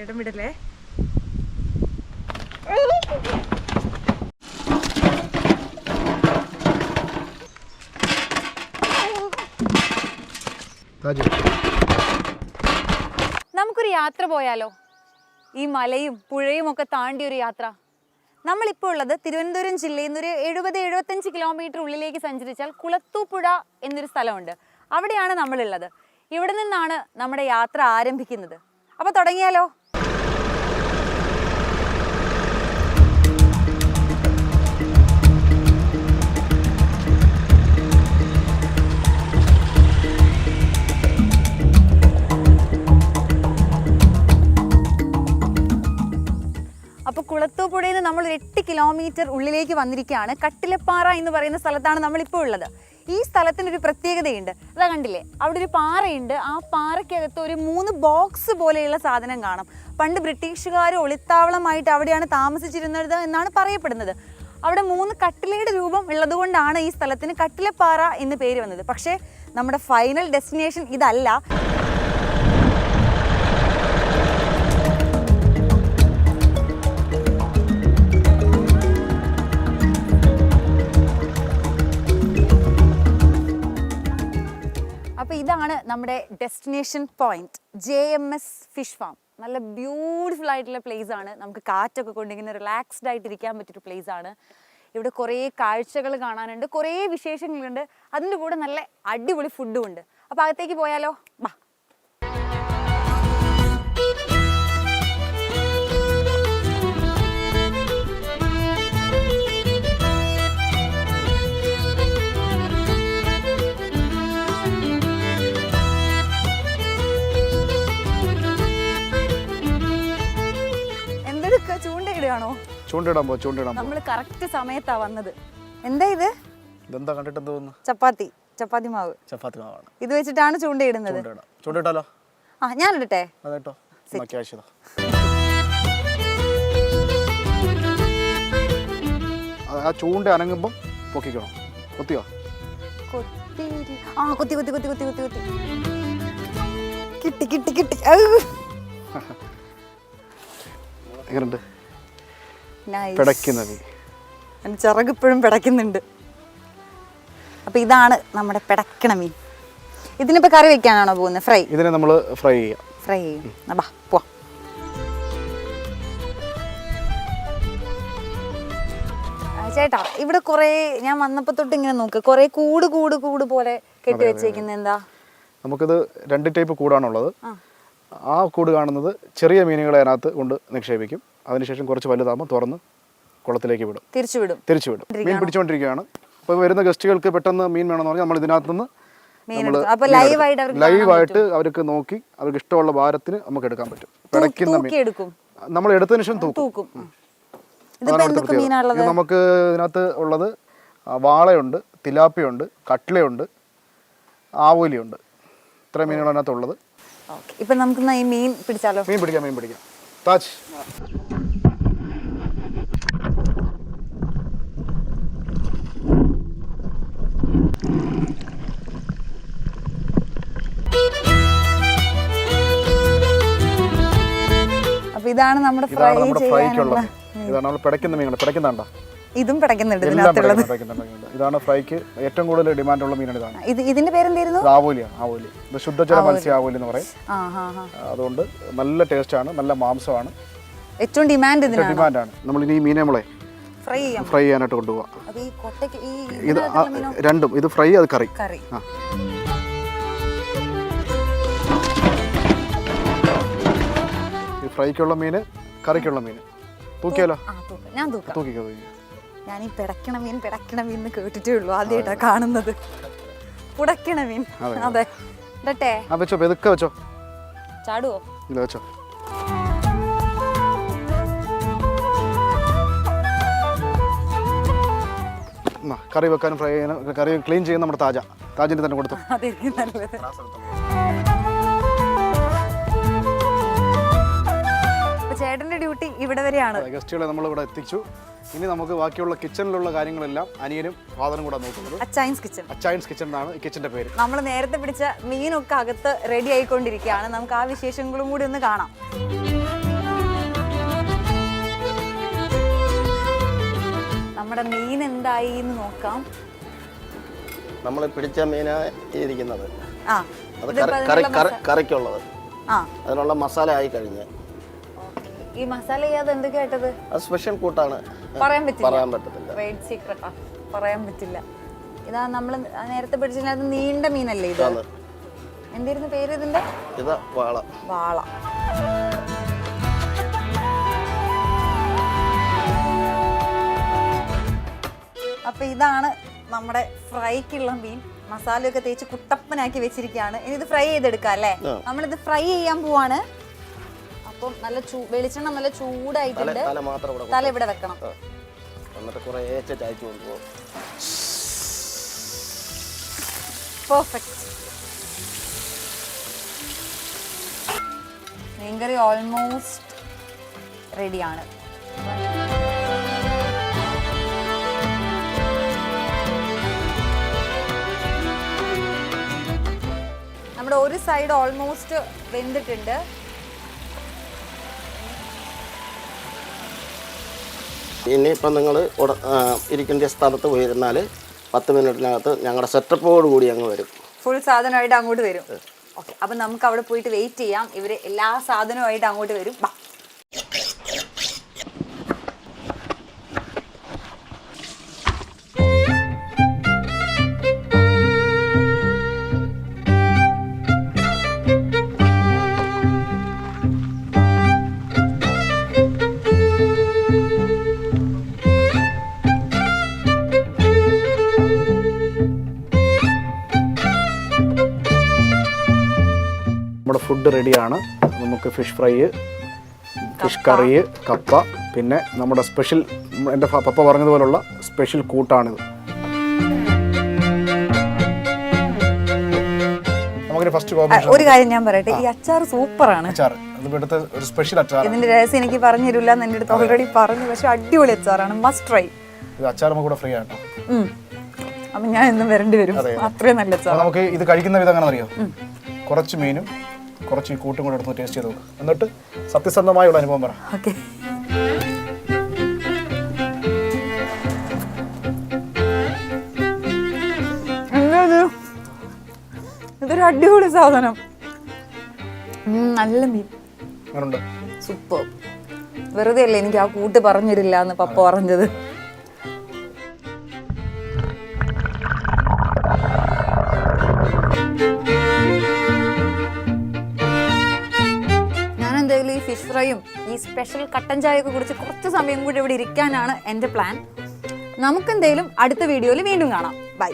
ചേട്ടൻ വിടല്ലേ? നമുക്കൊരു യാത്ര പോയാലോ? ഈ മലയും പുഴയും ഒക്കെ താണ്ടി ഒരു യാത്ര. നമ്മളിപ്പോൾ ഉള്ളത് തിരുവനന്തപുരം ജില്ലയിൽ നിന്ന് ഒരു എഴുപത് എഴുപത്തഞ്ച് കിലോമീറ്റർ ഉള്ളിലേക്ക് സഞ്ചരിച്ചാൽ കുളത്തൂപ്പുഴ എന്നൊരു സ്ഥലമുണ്ട്. അവിടെയാണ് നമ്മളുള്ളത്. ഇവിടെ നിന്നാണ് നമ്മുടെ യാത്ര ആരംഭിക്കുന്നത്. അപ്പോൾ തുടങ്ങിയാലോ? അപ്പോൾ കുളത്തൂപ്പുഴയിൽ നിന്ന് നമ്മൾ എട്ട് കിലോമീറ്റർ ഉള്ളിലേക്ക് വന്നിരിക്കുകയാണ്. കട്ടിലപ്പാറ എന്ന് പറയുന്ന സ്ഥലത്താണ് നമ്മളിപ്പോൾ ഉള്ളത്. ഈ സ്ഥലത്തിനൊരു പ്രത്യേകതയുണ്ട്. അതാ കണ്ടില്ലേ? അവിടെ ഒരു പാറയുണ്ട്. ആ പാറയ്ക്കകത്ത് ഒരു മൂന്ന് ബോക്സ് പോലെയുള്ള സാധനം കാണാം. പണ്ട് ബ്രിട്ടീഷുകാർ ഒളിത്താവളമായിട്ട് അവിടെയാണ് താമസിച്ചിരുന്നത് എന്നാണ് പറയപ്പെടുന്നത്. അവിടെ മൂന്ന് കട്ടിലയുടെ രൂപം ഉള്ളതുകൊണ്ടാണ് ഈ സ്ഥലത്തിന് കട്ടിലപ്പാറ എന്ന് പേര് വന്നത്. പക്ഷേ നമ്മുടെ ഫൈനൽ ഡെസ്റ്റിനേഷൻ ഇതല്ല. നമ്മുടെ destination point J M S fish farm നല്ല ബ്യൂട്ടിഫുൾ ആയിട്ടുള്ള പ്ലേസ് ആണ്. നമുക്ക് കാറ്റൊക്കെ കൊണ്ട് ഇങ്ങനെ റിലാക്സ്ഡ് ആയിട്ട് ഇരിക്കാൻ പറ്റിയൊരു പ്ലേസ് ആണ്. ഇവിടെ കുറേ കാഴ്ചകൾ കാണാനുണ്ട് കുറേ വിശേഷങ്ങളുണ്ട്. അതിന്റെ കൂടെ നല്ല അടിപൊളി ഫുഡും ഉണ്ട്. അപ്പോൾ അകത്തേക്ക് പോയാലോ? വാ. ചൂണ്ടയിടുകയാണോ ചൂണ്ടിടാൻ പോ ചൂണ്ടിടാൻ നമ്മൾ കറക്റ്റ് സമയത്താ വന്നത്. എന്താ ഇത്? ഇതെന്താ കണ്ടിട്ട് തോന്നുന്നു? ചപ്പാത്തി. ചപ്പാത്തി മാവ്. ചപ്പാത്തി മാവാണ്. ഇത് വെച്ചിട്ടാണ് ചൂണ്ടയിടുന്നത്. ചൂണ്ടിടാം. ചൂണ്ടിട്ടാലോ? ആ ഞാൻ ഇടട്ടെ അതേട്ടോ ആ ചൂണ്ട അനങ്ങുമ്പോൾ പൊക്കിക്കണം കൊത്തിയോ? കൊത്തി ആ കൊത്തി കൊത്തി കൊത്തി കൊത്തി കൊത്തി കൊത്തി. കിട്ടി കിട്ടി കിട്ടി. എങ്ങനെയുണ്ട്? Nice. പിടയ്ക്കുന്ന മീൻ എന്റെ ചിറക് ഇപ്പോഴും പിടയ്ക്കുന്നുണ്ട്. അപ്പൊ ഇതാണ് നമ്മുടെ പിടക്കണ മീൻ. ഇതിനിപ്പോ കറി വെക്കാനാണോ പോകുന്നത്? ഫ്രൈ. ഇതിനെ നമ്മൾ ഫ്രൈ ചെയ്യാം. ഫ്രൈ ചെയ്യും. ബാ പോവാം. ചേട്ടാ ഇവിടെ കുറേ ഞാൻ വന്നപ്പോൾ തൊട്ട് ഇങ്ങനെ നോക്ക്. കുറേ കൂട് കൂട് കൂട് പോലെ കെട്ടി വെച്ചേക്കുന്നത് എന്താ? നമുക്കിത് രണ്ട് ടൈപ്പ് കൂടാണുള്ളത്. ആ. കൂട് കാണുന്നത് ചെറിയ മീനുകളെ അതിനകത്ത് കൊണ്ട് നിക്ഷേപിക്കും. അതിനുശേഷം കുറച്ച് വലുതാകുമ്പോൾ തുറന്ന് കുളത്തിലേക്ക് വിടും. തിരിച്ചു വിടും തിരിച്ചു വിടും. മീൻ പിടിച്ചുകൊണ്ടിരിക്കുകയാണ്. അപ്പോൾ വരുന്ന ഗസ്റ്റുകൾക്ക് പെട്ടെന്ന് മീൻ വേണമെന്ന് പറഞ്ഞാൽ നമ്മൾ ഇതിനകത്ത് നിന്ന് ലൈവായിട്ട് അവർക്ക് നോക്കി അവർക്ക് ഇഷ്ടമുള്ള ഭാരത്തിന് നമുക്ക് എടുക്കാൻ പറ്റും. പിടയ്ക്കുന്ന മീൻ. നമ്മൾ എടുത്തതിനു ശേഷം തൂക്കും. ഇത് നമുക്ക് ഇതിനകത്ത് ഉള്ളത് വാളയുണ്ട് തിലാപ്പിയുണ്ട് കട്ടിലയുണ്ട് ആവോലിയുണ്ട്. ഇത്ര മീനുകളാണ് ഉള്ളത് ഓക്കെ. ഇപ്പൊ നമുക്ക് ഈ മീൻ പിടിച്ചാലോ? മീൻ പിടിക്കാം മീൻ പിടിക്കാം. താജ്. അപ്പൊ ഇതാണ് നമ്മുടെ ഫ്രൈ ചെയ്യാനുള്ള ഇതാണ് നമ്മൾ പിടയ്ക്കുന്ന മീനുകൾ. പിടയ്ക്കുന്നുണ്ടോ ഇതും പിടയ്ക്കുന്നുണ്ട് എല്ലാം ഇതിനകത്തുള്ളത്. പിടയ്ക്കുന്നുണ്ട്, പിടയ്ക്കുന്നുണ്ട്. ഇതാണ് ഫ്രൈക്ക്. ഏറ്റവും കൂടുതൽ ഡിമാൻഡുള്ള മീനാണ് ഇതാണ് ഇത് ഇതിന്റെ പേരെന്തായിരുന്നു? ഇത് ആവോലിയാണ് ആവോലി ഇത് ശുദ്ധജല മത്സ്യ ആവോലി എന്ന് പറയും. ആ ഹാ ഹാ. അതുകൊണ്ട് നല്ല ടേസ്റ്റാണ് നല്ല മാംസമാണ്. ഏറ്റവും ഡിമാൻഡ് ഇതിനാണ്? ആണ് നമ്മൾ ഇനി ഈ മീനെ നമ്മളെ ഫ്രൈ ചെയ്യാം ഫ്രൈ ചെയ്യാനായിട്ട് കൊണ്ടുപോകാം അപ്പൊ ഈ കൊട്ടയ്ക്ക് ഈ ഇത് ഇതിനകത്തുള്ള മീനോ? രണ്ടും. ഇത് ഫ്രൈ അത് കറി. കറി. ആ. ഈ ഫ്രൈക്കുള്ള മീന് കറിക്കുള്ള മീന്. തൂക്കിയാലോ? ആ തൂക്കാം. ഞാൻ തൂക്കാം. തൂക്കിക്കോ തൂക്കിക്കോ. ഞാൻ ഈ പിടക്കണ മീൻ പിടക്കണ മീൻ എന്ന് കേട്ടിട്ടേ ഉള്ളൂ ആദ്യമായിട്ടാ കാണുന്നത്. പുടക്കണ മീൻ അതെ. ഇടട്ടെ. വെച്ചോ ചാടുവോ? ഇല്ല വെച്ചോ. കറി വെക്കാനും ഫ്രൈ ചെയ്യാനും കറി ക്ലീൻ ചെയ്യുന്ന നമ്മുടെ താജ. താജിന്റെ തന്നെ കൊടുത്തു. അതായിരിക്കും നല്ലത്. അപ്പൊ ചേട്ടന്റെ ഡ്യൂട്ടി ഇവിടെ വരെയാണ്. ഗസ്റ്റുകളെ നമ്മൾ ഇവിടെ എത്തിച്ചു. ഇനി നമുക്ക് ബാക്കിയുള്ള കിച്ചണിലുള്ള കാര്യങ്ങളെല്ലാം അനിയനും ഫാദറും കൂടെ നോക്കുന്നത്. അച്ചൈൻസ് കിച്ചൺ അച്ചൈൻസ് കിച്ചൺ എന്നാണ് കിച്ചന്റെ പേര്. നമ്മൾ നേരത്തെ പിടിച്ച മീനൊക്കെ അകത്ത് റെഡി ആയിക്കൊണ്ടിരിക്കുകയാണ്. നമുക്ക് ആ വിശേഷങ്ങളും കൂടി ഒന്ന് കാണാം. നമ്മുടെ മീൻ എന്തായി എന്ന് നോക്കാം. നമ്മൾ പിടിച്ച മീനാ ഇരിക്കുന്നത്. അതിനുള്ള മസാല ആയി കഴിഞ്ഞ്. ഈ മസാല ചെയ്യാതെ എന്തൊക്കെയാ ഇട്ടത് അത് സ്പെഷ്യൽ കൂട്ടാണ്. പറയാൻ പറ്റില്ല. പറയാൻ പറ്റത്തില്ല. ട്രേഡ് സീക്രട്ടാ പറയാൻ പറ്റില്ല. ഇതാ നമ്മൾ നേരത്തെ പിടിച്ചത് നീണ്ട മീനല്ലേ ഇത്? എന്തായിരുന്നു പേര് ഇതിന്റെ? ഇതാ വാള. വാള. അപ്പൊ ഇതാണ് നമ്മുടെ ഫ്രൈക്കുള്ള മീൻ. മസാലയൊക്കെ തേച്ച് കുട്ടപ്പനാക്കി വെച്ചിരിക്കുകയാണ്. ഇനി ഇത് ഫ്രൈ ചെയ്തെടുക്കാം അല്ലേ. നമ്മളിത് ഫ്രൈ ചെയ്യാൻ പോവാണ്. അപ്പം നല്ല വെളിച്ചെണ്ണ നല്ല ചൂടായിട്ടുണ്ട്. തല ഇവിടെ വെക്കണം. എന്നിട്ട് കുറേശ്ശെ ചായച്ചു കൊണ്ടുപോകും. പെർഫെക്റ്റ് മീൻകറി ഓൾമോസ്റ്റ് റെഡിയാണ് നമ്മുടെ ഒരു സൈഡ് ഓൾമോസ്റ്റ് വെന്തിട്ടുണ്ട്. ഇനിയിപ്പം നിങ്ങൾ ഇരിക്കേണ്ട സ്ഥലത്ത് പോയിരുന്നാൽ പത്ത് മിനിറ്റിനകത്ത് ഞങ്ങളുടെ സെറ്റപ്പോട് കൂടി അങ്ങ് വരും. ഫുൾ സാധനമായിട്ട് അങ്ങോട്ട് വരും. ഓക്കെ അപ്പം നമുക്ക് അവിടെ പോയിട്ട് വെയിറ്റ് ചെയ്യാം. ഇവർ എല്ലാ സാധനവുമായിട്ട് അങ്ങോട്ട് വരും. നമ്മുടെ ഫുഡ് റെഡിയാണ് നമുക്ക് ഫിഷ് ഫ്രൈ ഫിഷ് കറി കപ്പ. പിന്നെ നമ്മുടെ സ്പെഷ്യൽ എന്റെ പപ്പ പറഞ്ഞതുപോലുള്ള സ്പെഷ്യൽ കൂട്ടാണിത്. ഒരു കാര്യം ഞാൻ പറയട്ടെ ഈ അച്ചാർ സൂപ്പറാണ്. ഇതിന്റെ രഹസ്യം എനിക്ക് പറഞ്ഞു തരില്ല എന്ന് എന്റെ അടുത്ത് ഓൾറെഡി പറഞ്ഞു. പക്ഷെ അടിപൊളി അച്ചാറാണ്. മസ്റ്റ് ട്രൈ അച്ചാർ നമുക്ക് ഫ്രീ ആട്ടോ അപ്പൊ ഞാൻ ഇന്നും വരേണ്ടി വരും. അത്രയും നല്ല അച്ചാർ നമുക്ക് ഇത് കഴിക്കുന്ന വിധം അങ്ങനെ അറിയോ? കുറച്ച് മീനും കുറച്ച് കൂട്ടും കൂടെ എടുത്ത് ടേസ്റ്റ് ചെയ്ത് നോക്കാം എന്നിട്ട് സത്യസന്ധമായുള്ള അനുഭവം പറ. ഓക്കെ. ഇതൊരു അടിപൊളി സാധനം. നല്ല മീൻ. സൂപ്പർ. വെറുതെ അല്ലേ എനിക്ക് ആ കൂട്ട് പറഞ്ഞു തരില്ല എന്ന് പപ്പ പറഞ്ഞത്. ഫ്രൈയും ഈ സ്പെഷ്യൽ കട്ടൻ ചായയൊക്കെ കുടിച്ച് കുറച്ച് സമയം കൂടി ഇവിടെ ഇരിക്കാനാണ് എന്റെ പ്ലാൻ നമുക്കെന്തെങ്കിലും അടുത്ത വീഡിയോയിൽ വീണ്ടും കാണാം. ബൈ